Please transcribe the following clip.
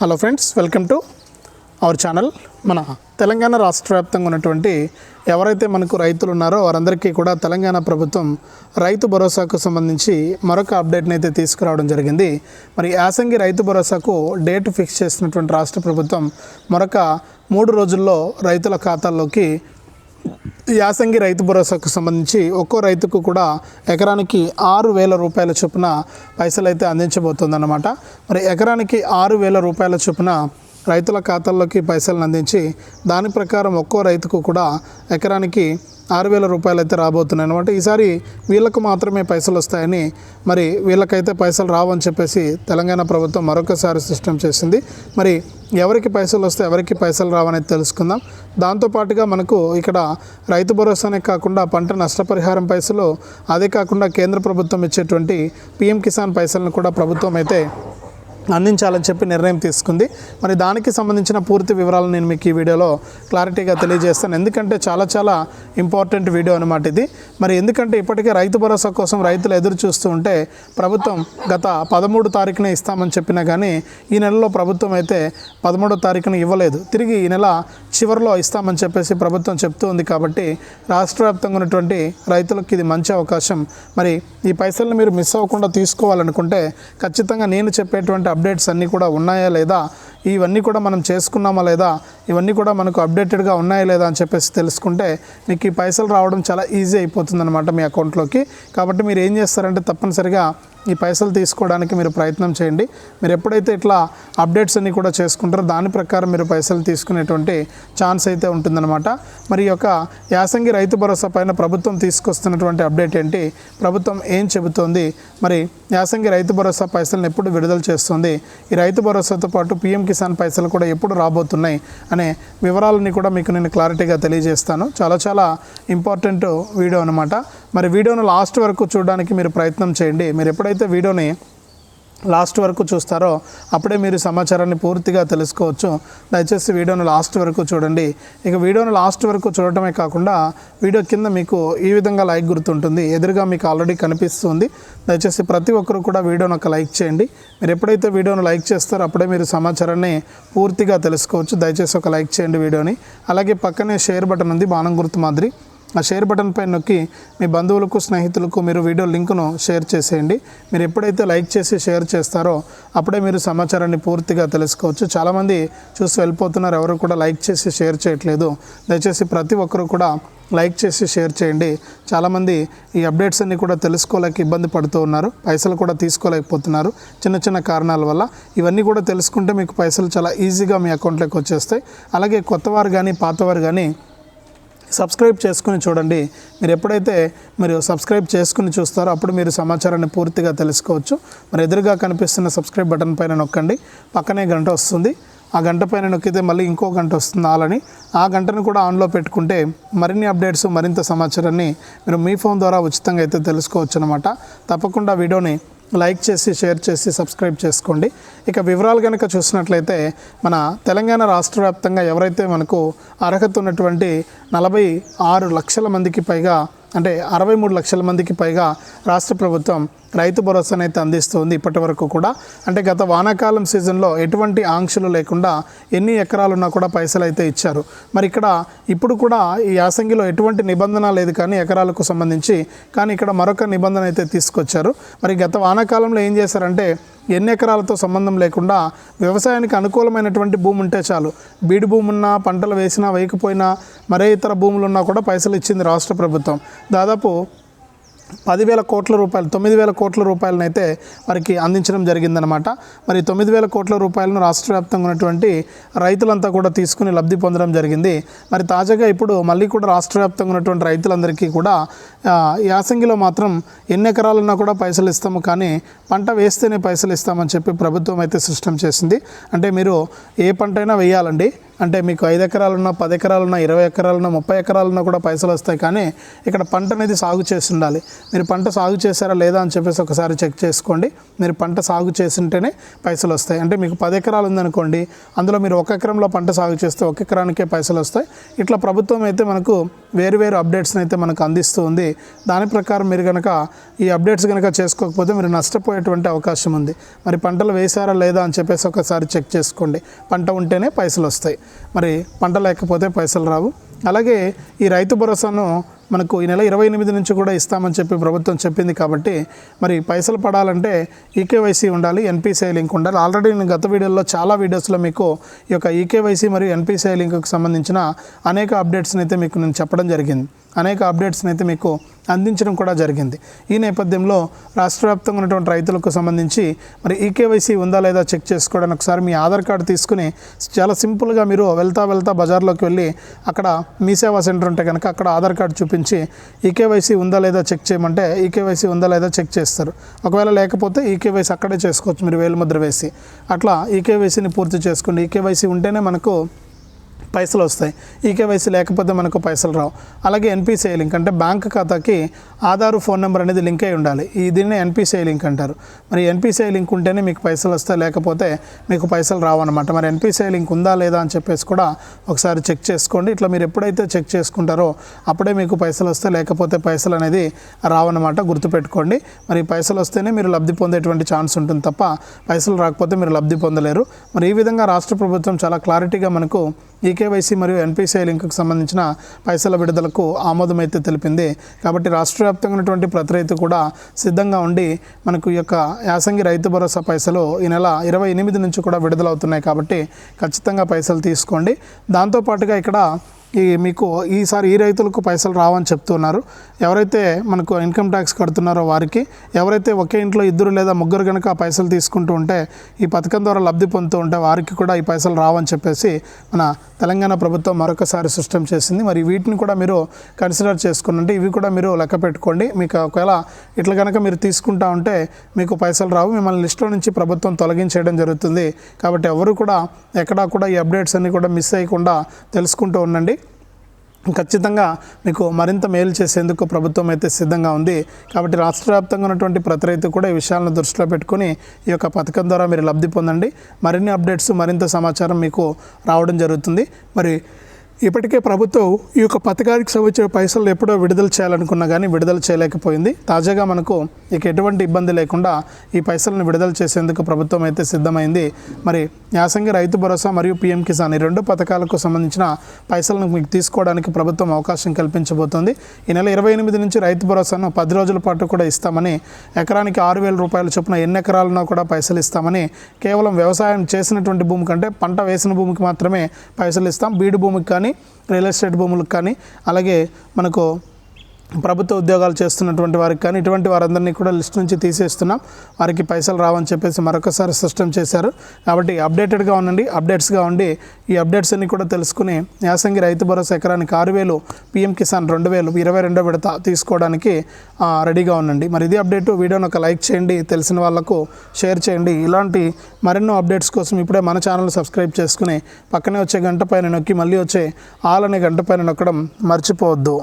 Hello friends welcome to our channel మన తెలంగాణ రాష్ట్ర వ్యాప్తంగా ఉన్నటువంటి ఎవరైతే మనకు రైతులు ఉన్నారో వారందరికీ కూడా తెలంగాణ ప్రభుత్వం రైతు భరోసాకు సంబంధించి మరొక అప్డేట్ని అయితే తీసుకురావడం జరిగింది. మరి యాసంగి రైతు భరోసాకు డేట్ ఫిక్స్ చేసినటువంటి రాష్ట్ర ప్రభుత్వం మరొక మూడు రోజుల్లో రైతుల ఖాతాల్లోకి యాసంగి రైతు భరోసాకు సంబంధించి ఒక్కో రైతుకు కూడా ఎకరానికి ఆరు వేల రూపాయల చొప్పున పైసలు అయితే అందించబోతుందన్నమాట. మరి ఎకరానికి ఆరు వేల రూపాయల చొప్పున రైతుల ఖాతాల్లోకి పైసలను అందించి దాని ప్రకారం ఒక్కో రైతుకు కూడా ఎకరానికి ఆరు వేల రూపాయలు అయితే రాబోతున్నాయి అనమాట ఈసారి వీళ్ళకు మాత్రమే పైసలు వస్తాయని మరి వీళ్ళకైతే పైసలు రావని చెప్పేసి తెలంగాణ ప్రభుత్వం మరొకసారి సిస్టమ్ చేసింది. మరి ఎవరికి పైసలు వస్తే ఎవరికి పైసలు రావనేది తెలుసుకుందాం. దాంతోపాటుగా మనకు ఇక్కడ రైతు భరోసానే కాకుండా పంట నష్టపరిహారం పైసలు అదే కాకుండా కేంద్ర ప్రభుత్వం ఇచ్చేటువంటి పిఎం కిసాన్ పైసలను కూడా ప్రభుత్వం అయితే అందించాలని చెప్పి నిర్ణయం తీసుకుంది. మరి దానికి సంబంధించిన పూర్తి వివరాలు నేను మీకు ఈ వీడియోలో క్లారిటీగా తెలియజేస్తాను. ఎందుకంటే చాలా చాలా ఇంపార్టెంట్ వీడియో అనమాట ఇది. మరి ఎందుకంటే ఇప్పటికే రైతు భరోసా కోసం రైతులు ఎదురు చూస్తూ ఉంటే ప్రభుత్వం గత పదమూడు తారీఖున ఇస్తామని చెప్పినా కానీ ఈ నెలలో ప్రభుత్వం అయితే పదమూడో తారీఖున ఇవ్వలేదు. తిరిగి ఈ నెల చివరిలో ఇస్తామని చెప్పేసి ప్రభుత్వం చెప్తూ ఉంది కాబట్టి రాష్ట్ర వ్యాప్తంగా ఉన్నటువంటి రైతులకు ఇది మంచి అవకాశం. మరి ఈ పైసలను మీరు మిస్ అవ్వకుండా తీసుకోవాలనుకుంటే ఖచ్చితంగా నేను చెప్పేటువంటి అప్డేట్స్ అన్నీ కూడా ఉన్నాయా లేదా ఇవన్నీ కూడా మనం చేసుకున్నామా లేదా? ఇవన్నీ కూడా మనకు అప్డేటెడ్గా ఉన్నాయా లేదా అని చెప్పేసి తెలుసుకుంటే మీకు ఈ పైసలు రావడం చాలా ఈజీ అయిపోతుంది మీ అకౌంట్లోకి. కాబట్టి మీరు ఏం చేస్తారంటే తప్పనిసరిగా ఈ పైసలు తీసుకోవడానికి మీరు ప్రయత్నం చేయండి. మీరు ఎప్పుడైతే ఇట్లా అప్డేట్స్ అన్ని కూడా చేసుకుంటారో దాని ప్రకారం మీరు పైసలు తీసుకునేటువంటి ఛాన్స్ అయితే ఉంటుందన్నమాట. మరి ఈ యొక్క యాసంగి రైతు భరోసా పైన ప్రభుత్వం తీసుకొస్తున్నటువంటి అప్డేట్ ఏంటి? ప్రభుత్వం ఏం చెబుతోంది? మరి యాసంగి రైతు భరోసా పైసలను ఎప్పుడు విడుదల చేస్తుంది? ఈ రైతు భరోసాతో పాటు పీఎం కిసాన్ పైసలు కూడా ఎప్పుడు రాబోతున్నాయి అనే వివరాలని కూడా మీకు నేను క్లారిటీగా తెలియజేస్తాను. చాలా చాలా ఇంపార్టెంట్ వీడియో అనమాట మరి వీడియోను లాస్ట్ వరకు చూడడానికి మీరు ప్రయత్నం చేయండి. మీరు ఎప్పుడైతే వీడియోని లాస్ట్ వరకు చూస్తారో అప్పుడే మీరు సమాచారాన్ని పూర్తిగా తెలుసుకోవచ్చు. దయచేసి వీడియోను లాస్ట్ వరకు చూడండి. ఇక వీడియోను లాస్ట్ వరకు చూడటమే కాకుండా వీడియో కింద మీకు ఈ విధంగా లైక్ గుర్తుంటుంది. ఎదురుగా మీకు ఆల్రెడీ కనిపిస్తుంది. దయచేసి ప్రతి ఒక్కరు కూడా వీడియోను ఒక లైక్ చేయండి. మీరు ఎప్పుడైతే వీడియోను లైక్ చేస్తారో అప్పుడే మీరు సమాచారాన్ని పూర్తిగా తెలుసుకోవచ్చు. దయచేసి ఒక లైక్ చేయండి వీడియోని. అలాగే పక్కనే షేర్ బటన్ ఉంది. బాణం గుర్తు మాదిరి. ఆ షేర్ బటన్ పై నొక్కి మీ బంధువులకు స్నేహితులకు మీరు వీడియో లింకును షేర్ చేసేయండి. మీరు ఎప్పుడైతే లైక్ చేసి షేర్ చేస్తారో అప్పుడే మీరు సమాచారాన్ని పూర్తిగా తెలుసుకోవచ్చు. చాలామంది చూసి వెళ్ళిపోతున్నారు ఎవరు కూడా లైక్ చేసి షేర్ చేయట్లేదు. దయచేసి ప్రతి ఒక్కరూ కూడా లైక్ చేసి షేర్ చేయండి. చాలామంది ఈ అప్డేట్స్ అన్ని కూడా తెలుసుకోలేక ఇబ్బంది పడుతూ ఉన్నారు పైసలు కూడా తీసుకోలేకపోతున్నారు చిన్న చిన్న కారణాల వల్ల. ఇవన్నీ కూడా తెలుసుకుంటే మీకు పైసలు చాలా ఈజీగా మీ అకౌంట్లోకి వచ్చేస్తాయి. అలాగే కొత్తవారు కానీ పాతవారు కానీ సబ్స్క్రైబ్ చేసుకుని చూడండి. మీరు ఎప్పుడైతే మీరు సబ్స్క్రైబ్ చేసుకుని చూస్తారో అప్పుడు మీరు సమాచారాన్ని పూర్తిగా తెలుసుకోవచ్చు. మరి ఎదురుగా కనిపిస్తున్న సబ్స్క్రైబ్ బటన్ పైన నొక్కండి. పక్కనే గంట వస్తుంది. ఆ గంట పైన నొక్కితే మళ్ళీ ఇంకో గంట వస్తుంది ఆలని ఆ గంటను కూడా ఆన్లో పెట్టుకుంటే మరిన్ని అప్డేట్స్ మరింత సమాచారాన్ని మీరు మీ ఫోన్ ద్వారా ఉచితంగా అయితే తెలుసుకోవచ్చు అనమాట తప్పకుండా వీడియోని లైక్ చేసి షేర్ చేసి సబ్స్క్రైబ్ చేసుకోండి. ఇక వివరాలు కనుక చూసినట్లయితే మన తెలంగాణ రాష్ట్ర వ్యాప్తంగా ఎవరైతే మనకు అర్హత ఉన్నటువంటి నలభై ఆరు లక్షల మందికి పైగా అంటే అరవై మూడు లక్షల మందికి పైగా రాష్ట్ర ప్రభుత్వం రైతు భరోసాను అయితే అందిస్తుంది ఇప్పటి వరకు కూడా. అంటే గత వానాకాలం సీజన్లో ఎటువంటి ఆంక్షలు లేకుండా ఎన్ని ఎకరాలున్నా కూడా పైసలు అయితే ఇచ్చారు. మరి ఇక్కడ ఇప్పుడు కూడా ఈ యాసంగిలో ఎటువంటి నిబంధన లేదు కానీ ఎకరాలకు సంబంధించి. కానీ ఇక్కడ మరొక నిబంధన అయితే తీసుకొచ్చారు. మరి గత వానాకాలంలో ఏం చేశారంటే ఎన్ని ఎకరాలతో సంబంధం లేకుండా వ్యవసాయానికి అనుకూలమైనటువంటి భూమి ఉంటే చాలు. బీడు భూమి ఉన్నా పంటలు వేసినా వేయకపోయినా మరే ఇతర భూములు ఉన్నా కూడా పైసలు ఇచ్చింది రాష్ట్ర ప్రభుత్వం. దాదాపు పదివేల కోట్ల రూపాయలు తొమ్మిది వేల కోట్ల రూపాయలను అయితే వారికి అందించడం జరిగిందనమాట మరి తొమ్మిది వేల కోట్ల రూపాయలను రాష్ట్ర వ్యాప్తంగా ఉన్నటువంటి రైతులంతా కూడా తీసుకుని లబ్ధి పొందడం జరిగింది. మరి తాజాగా ఇప్పుడు మళ్ళీ కూడా రాష్ట్ర వ్యాప్తంగా ఉన్నటువంటి రైతులందరికీ కూడా యాసంగిలో మాత్రం ఎన్ని ఎకరాలున్నా కూడా పైసలు ఇస్తాము కానీ పంట వేస్తేనే పైసలు ఇస్తామని చెప్పి ప్రభుత్వం అయితే సిస్టమ్ చేసింది. అంటే మీరు ఏ పంట అయినా వేయాలండి. అంటే మీకు ఐదు ఎకరాలున్నా పది ఎకరాలున్నా ఇరవై ఎకరాలున్నా ముప్పై ఎకరాలున్నా కూడా పైసలు వస్తాయి. కానీ ఇక్కడ పంట అనేది సాగు చేసి ఉండాలి. మీరు పంట సాగు చేశారా లేదా అని చెప్పేసి ఒకసారి చెక్ చేసుకోండి. మీరు పంట సాగు చేసింటేనే పైసలు వస్తాయి. అంటే మీకు పది ఎకరాలు ఉందనుకోండి అందులో మీరు ఒక ఎకరంలో పంట సాగు చేస్తే ఒక ఎకరానికే పైసలు వస్తాయి. ఇట్లా ప్రభుత్వం అయితే మనకు వేరు వేరు అప్డేట్స్ని అయితే మనకు అందిస్తూ ఉంది. దాని ప్రకారం మీరు కనుక ఈ అప్డేట్స్ కనుక చేసుకోకపోతే మీరు నష్టపోయేటువంటి అవకాశం ఉంది. మరి పంటలు వేశారా లేదా అని చెప్పేసి ఒకసారి చెక్ చేసుకోండి. పంట ఉంటేనే పైసలు వస్తాయి. మరి పంట లేకపోతే పైసలు రావు. అలాగే ఈ రైతు భరోసాను మనకు ఈ నెల ఇరవై ఎనిమిది నుంచి కూడా ఇస్తామని చెప్పి ప్రభుత్వం చెప్పింది కాబట్టి మరి పైసలు పడాలంటే ఈకేవైసీ ఉండాలి ఎన్పిసిఐ లింక్ ఉండాలి. ఆల్రెడీ నేను గత వీడియోలో చాలా వీడియోస్లో మీకు ఈ యొక్క ఈకేవైసీ మరియు ఎన్పిసిఐ లింక్కి సంబంధించిన అనేక అప్డేట్స్ని అయితే మీకు నేను చెప్పడం జరిగింది. అనేక అప్డేట్స్ని అయితే మీకు అందించడం కూడా జరిగింది. ఈ నేపథ్యంలో రాష్ట్ర వ్యాప్తంగా ఉన్నటువంటి రైతులకు సంబంధించి మరి ఈకేవైసీ ఉందా లేదా చెక్ చేసుకోవడానికి ఒకసారి మీ ఆధార్ కార్డు తీసుకుని చాలా సింపుల్గా మీరు వెళ్తా వెళ్తా బజార్లోకి వెళ్ళి అక్కడ మీ సేవా సెంటర్ ఉంటే కనుక అక్కడ ఆధార్ కార్డు చూపించి ఈకేవైసీ ఉందా లేదా చెక్ చేయమంటే ఈకేవైసీ ఉందా లేదా చెక్ చేస్తారు. ఒకవేళ లేకపోతే ఈకేవైసీ అక్కడే చేసుకోవచ్చు. మీరు వేలుముద్ర వేసి. అట్లా ఈకేవైసీని పూర్తి చేసుకోండి ఈకేవైసీ ఉంటేనే మనకు పైసలు వస్తాయి. ఈకేవైసీ లేకపోతే మనకు పైసలు రావు. అలాగే ఎన్పిసిఐ లింక్ అంటే బ్యాంక్ ఖాతాకి ఆధార్ ఫోన్ నెంబర్ అనేది లింక్ అయి ఉండాలి. ఈ దీన్ని ఎన్పిసిఐ లింక్ అంటారు. మరి ఎన్పిసిఐ లింక్ ఉంటేనే మీకు పైసలు వస్తాయి లేకపోతే మీకు పైసలు రావన్నమాట మరి ఎన్పిసిఐ లింక్ ఉందా లేదా అని చెప్పేసి కూడా ఒకసారి చెక్ చేసుకోండి. ఇట్లా మీరు ఎప్పుడైతే చెక్ చేసుకుంటారో అప్పుడే మీకు పైసలు వస్తాయి లేకపోతే పైసలు అనేది రావన్నమాట గుర్తుపెట్టుకోండి. మరి పైసలు వస్తేనే మీరు లబ్ధి పొందేటువంటి ఛాన్స్ ఉంటుంది తప్ప పైసలు రాకపోతే మీరు లబ్ధి పొందలేరు. మరి ఈ విధంగా రాష్ట్ర ప్రభుత్వం చాలా క్లారిటీగా మనకు ఈకేవైసీ మరియు ఎన్పిసిఐ లింక్కు సంబంధించిన పైసల విడుదలకు ఆమోదమైతే తెలిపింది. కాబట్టి రాష్ట్ర వ్యాప్తంగా ఉన్నటువంటి ప్రతి రైతు కూడా సిద్ధంగా ఉండి మనకు ఈ యొక్క యాసంగి రైతు భరోసా పైసలు ఈ నెల ఇరవై ఎనిమిది నుంచి కూడా విడుదలవుతున్నాయి కాబట్టి ఖచ్చితంగా పైసలు తీసుకోండి. దాంతోపాటుగా ఇక్కడ ఈ మీకు ఈసారి ఈ రైతులకు పైసలు రావని చెప్తున్నారు. ఎవరైతే మనకు ఇన్కమ్ ట్యాక్స్ కడుతున్నారో వారికి ఎవరైతే ఒకే ఇంట్లో ఇద్దరు లేదా ముగ్గురు కనుక పైసలు తీసుకుంటూ ఉంటే ఈ పథకం ద్వారా లబ్ధి పొందుతూ ఉంటే వారికి కూడా ఈ పైసలు రావని చెప్పేసి మన తెలంగాణ ప్రభుత్వం మరొకసారి సృష్టం చేసింది. మరి వీటిని కూడా మీరు కన్సిడర్ చేసుకున్నంటే ఇవి కూడా మీరు లెక్క పెట్టుకోండి. మీకు ఒకవేళ ఇట్లా కనుక మీరు తీసుకుంటా ఉంటే మీకు పైసలు రావు. మిమ్మల్ని లిస్టులో నుంచి ప్రభుత్వం తొలగించేయడం జరుగుతుంది. కాబట్టి ఎవరు కూడా ఎక్కడా కూడా ఈ అప్డేట్స్ అన్ని కూడా మిస్ అయ్యకుండా తెలుసుకుంటూ ఉండండి. ఖచ్చితంగా మీకు మరింత మేలు చేసేందుకు ప్రభుత్వం అయితే సిద్ధంగా ఉంది. కాబట్టి రాష్ట్ర వ్యాప్తంగా ఉన్నటువంటి ప్రతి రైతు కూడా ఈ విషయాలను దృష్టిలో పెట్టుకుని ఈ యొక్క పథకం ద్వారా మీరు లబ్ధి పొందండి. మరిన్ని అప్డేట్స్ మరింత సమాచారం మీకు రావడం జరుగుతుంది. మరి ఇప్పటికే ప్రభుత్వం ఈ యొక్క పథకానికి సంబంధించిన పైసలు ఎప్పుడో విడుదల చేయాలనుకున్నా కానీ విడుదల చేయలేకపోయింది. తాజాగా మనకు ఇక ఎటువంటి ఇబ్బంది లేకుండా ఈ పైసలను విడుదల చేసేందుకు ప్రభుత్వం అయితే సిద్ధమైంది. మరి యాసంగి రైతు భరోసా మరియు పీఎం కిసాన్ ఈ రెండు పథకాలకు సంబంధించిన పైసలను మీకు తీసుకోవడానికి ప్రభుత్వం అవకాశం కల్పించబోతోంది. ఈ నెల ఇరవై ఎనిమిది నుంచి రైతు భరోసాను పది రోజుల పాటు కూడా ఇస్తామని ఎకరానికి ఆరు వేల రూపాయల చొప్పున ఎన్ని ఎకరాలన్నా కూడా పైసలు ఇస్తామని కేవలం వ్యవసాయం చేసినటువంటి భూమి కంటే పంట వేసిన భూమికి మాత్రమే పైసలు ఇస్తాం. బీడు భూమికి కానీ రియల్ ఎస్టేట్ భూములకు కానీ అలాగే మనకు ప్రభుత్వ ఉద్యోగాలు చేస్తున్నటువంటి వారికి కానీ ఇటువంటి వారందరినీ కూడా లిస్ట్ నుంచి తీసేస్తున్నాం. వారికి పైసలు రావని చెప్పేసి మరొకసారి సిస్టమ్ చేశారు. కాబట్టి అప్డేటెడ్గా ఉండండి అప్డేట్స్గా ఉండి ఈ అప్డేట్స్ అన్ని కూడా తెలుసుకుని యాసంగి రైతు భరోసా ఎకరానికి ఆరు వేలు పిఎం కిసాన్ రెండు వేలు ఇరవై రెండో విడత తీసుకోవడానికి రెడీగా ఉండండి. మరి ఇది అప్డేట్ వీడియోని ఒక లైక్ చేయండి తెలిసిన వాళ్ళకు షేర్ చేయండి. ఇలాంటి మరెన్నో అప్డేట్స్ కోసం ఇప్పుడే మన ఛానల్ సబ్స్క్రైబ్ చేసుకుని పక్కనే వచ్చే గంట పైన నొక్కి మళ్ళీ వచ్చే ఆల్ అనే గంట పైన నొక్కడం మర్చిపోవద్దు.